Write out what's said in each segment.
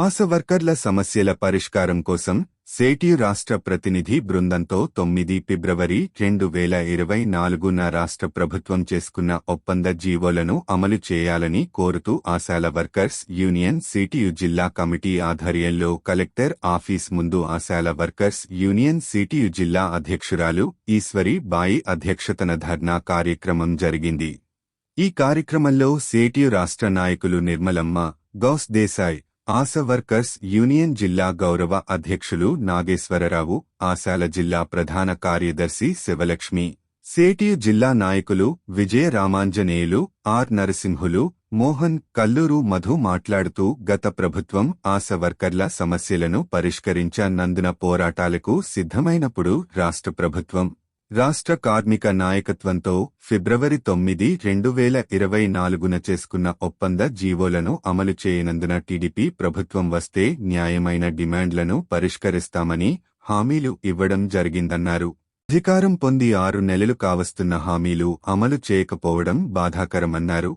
ఆశ వర్కర్ల సమస్యల పరిష్కారం కోసం సేటియు రాష్ట్ర ప్రతినిధి బృందంతో తొమ్మిది ఫిబ్రవరి రెండు వేల ఇరవై నాలుగున రాష్ట్ర ప్రభుత్వం చేసుకున్న ఒప్పంద జీవోలను అమలు చేయాలని కోరుతూ ఆశాల వర్కర్స్ యూనియన్ సిటియు జిల్లా కమిటీ ఆధ్వర్యంలో కలెక్టర్ ఆఫీస్ ముందు ఆశాల వర్కర్స్ యూనియన్ సిటియు జిల్లా అధ్యక్షురాలు ఈశ్వరి బాయి అధ్యక్షతన ధర్నా కార్యక్రమం జరిగింది. ఈ కార్యక్రమంలో సేటియు రాష్ట్ర నాయకులు నిర్మలమ్మ గౌస్ దేశాయ్ ఆశ వర్కర్స్ యూనియన్ జిల్లా గౌరవ అధ్యక్షులు నాగేశ్వరరావు ఆశాల జిల్లా ప్రధాన కార్యదర్శి శివలక్ష్మి సేటియు జిల్లా నాయకులు విజయ రామాంజనేయులు ఆర్ నరసింహులు మోహన్ కల్లూరు మధు మాట్లాడుతూ గత ప్రభుత్వం ఆశ వర్కర్ల సమస్యలను పరిష్కరించనందున పోరాటాలకు సిద్ధమైనప్పుడు రాష్ట్ర ప్రభుత్వం రాష్ట్ర కార్మిక నాయకత్వంతో ఫిబ్రవరి తొమ్మిది రెండు వేల ఇరవై నాలుగున చేసుకున్న ఒప్పంద జీవోలను అమలు చేయనందున టీడీపీ ప్రభుత్వం వస్తే న్యాయమైన డిమాండ్లను పరిష్కరిస్తామని హామీలు ఇవ్వడం జరిగిందన్నారు. అధికారం పొంది ఆరు నెలలు కావస్తున్న హామీలు అమలు చేయకపోవడం బాధాకరమన్నారు.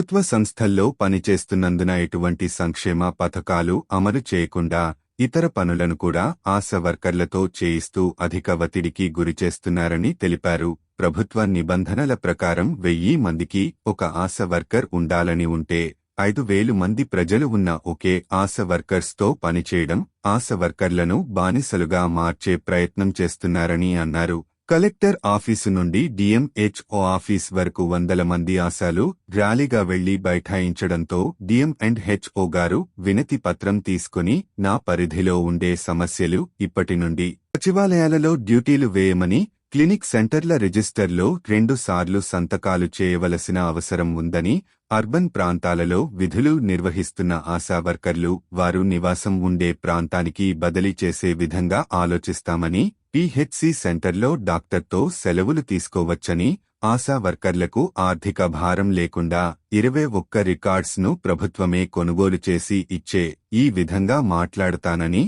ప్రభుత్వ సంస్థల్లో పనిచేస్తున్నందున ఎటువంటి సంక్షేమ పథకాలు అమలు చేయకుండా ఇతర పనులను కూడా ఆశ వర్కర్లతో చేయిస్తూ అధిక ఒత్తిడికి గురిచేస్తున్నారని తెలిపారు. ప్రభుత్వ నిబంధనల ప్రకారం వెయ్యి మందికి ఒక ఆశ వర్కర్ ఉండాలని ఉంటే ఐదు వేలు మంది ప్రజలు ఉన్న ఒకే ఆశ వర్కర్స్తో పనిచేయడం ఆశ వర్కర్లను బానిసలుగా మార్చే ప్రయత్నం చేస్తున్నారని అన్నారు. కలెక్టర్ ఆఫీసు నుండి డిఎంహెచ్ఓ ఆఫీస్ వరకు వందల మంది ఆశాలు ర్యాలీగా వెళ్ళి బైఠాయించడంతో డిఎం అండ్ హెచ్ఓ గారు వినతి పత్రం తీసుకుని నా పరిధిలో ఉండే సమస్యలు ఇప్పటి నుండి సచివాలయాలలో డ్యూటీలు వేయమని క్లినిక్ సెంటర్ల రిజిస్టర్లో రెండుసార్లు సంతకాలు చేయవలసిన అవసరం ఉందని అర్బన్ ప్రాంతాలలో విధులు నిర్వహిస్తున్న ఆశా వర్కర్లు వారు నివాసం ఉండే ప్రాంతానికి బదిలీ చేసే విధంగా ఆలోచిస్తామని పిహెచ్సి సెంటర్లో డాక్టర్తో సెలవులు తీసుకోవచ్చని ఆశా వర్కర్లకు ఆర్థిక భారం లేకుండా ఇరవై ఒక్క రికార్డ్స్ను ప్రభుత్వమే కొనుగోలు చేసి ఇచ్చే ఈ విధంగా మాట్లాడతానని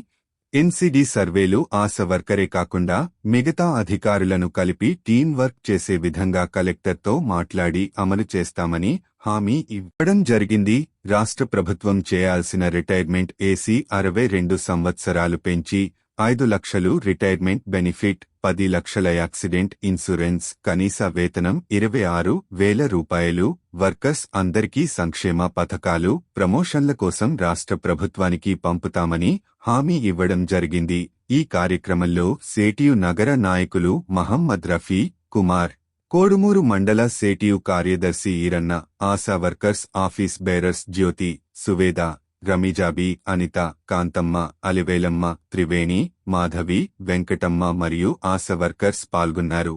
ఎన్సిడి సర్వేలు ఆశ వర్కరే కాకుండా మిగతా అధికారులను కలిపి టీం వర్క్ చేసే విధంగా కలెక్టర్తో మాట్లాడి అమలు చేస్తామని హామీ ఇవ్వడం జరిగింది. రాష్ట్ర ప్రభుత్వం చేయాల్సిన రిటైర్మెంట్ ఏసీ అరవై రెండు సంవత్సరాలు పెంచి ఐదు లక్షలు రిటైర్మెంట్ బెనిఫిట్ పది లక్షల యాక్సిడెంట్ ఇన్సూరెన్స్ కనీస వేతనం ఇరవై ఆరు వేల రూపాయలు వర్కర్స్ అందరికీ సంక్షేమ పథకాలు ప్రమోషన్ల కోసం రాష్ట్ర ప్రభుత్వానికి పంపుతామని హామీ ఇవ్వడం జరిగింది. ఈ కార్యక్రమంలో సేటియు నగర నాయకులు మహమ్మద్ రఫీ కుమార్ కోడుమూరు మండల సేటియు కార్యదర్శి Eranna ASHA workers office bearers Jyothi Suveda Ramijabi Anitha Kanthamma Alivelamma Triveni Madhavi Venkatamma మరియు ఆశ వర్కర్స్ పాల్గొన్నారు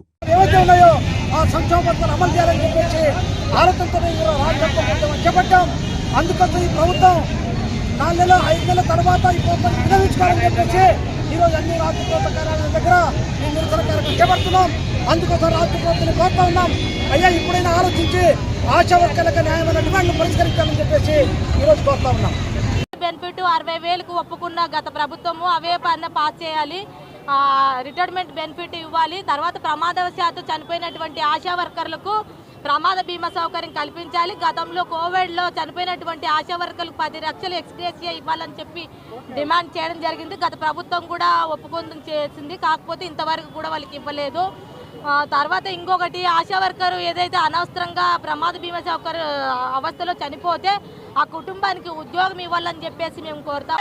ఆ అందుకోసం ఈ ప్రభుత్వం నాలుగు నెలల ఐదు నెలల తర్వాత ఈ ప్రభుత్వం చెప్పేసి ఈరోజు అన్ని రాష్ట్ర ప్రభుత్వ కార్యాలయాల దగ్గర ఈ నిరసన కార్యక్రమం చేపడుతున్నాం. అందుకోసం రాష్ట్ర ప్రభుత్వాన్ని కోరుతా ఉన్నాం. అయ్యా ఇప్పుడైనా ఆలోచించి ఆశా వర్గాలకు న్యాయమైన డిమాండ్లు పరిష్కరించాలని చెప్పేసి ఈరోజు కోరుతా ఉన్నాం. బెనిఫిట్ అరవై వేలకు ఒప్పుకున్న గత ప్రభుత్వము అవే పన్న పాస్ చేయాలి. రిటైర్మెంట్ బెనిఫిట్ ఇవ్వాలి. తర్వాత ప్రమాదవశాత్తు చనిపోయినటువంటి ఆశా వర్కర్లకు ప్రమాద బీమా సౌకర్యం కల్పించాలి. గతంలో కోవిడ్లో చనిపోయినటువంటి ఆశా వర్కర్లకు పది లక్షలు ఎక్స్గ్రేసియా ఇవ్వాలని చెప్పి డిమాండ్ చేయడం జరిగింది. గత ప్రభుత్వం కూడా ఒప్పుకొని చేసింది. కాకపోతే ఇంతవరకు కూడా వాళ్ళకి ఇవ్వలేదు. తర్వాత ఇంకొకటి ఆశా వర్కర్ ఏదైతే అనవసరంగా ప్రమాద బీమా సౌకర్య అవస్థలో చనిపోతే ఆ కుటుంబానికి ఉద్యోగం ఇవ్వాలని చెప్పేసి మేము కోరుతాం.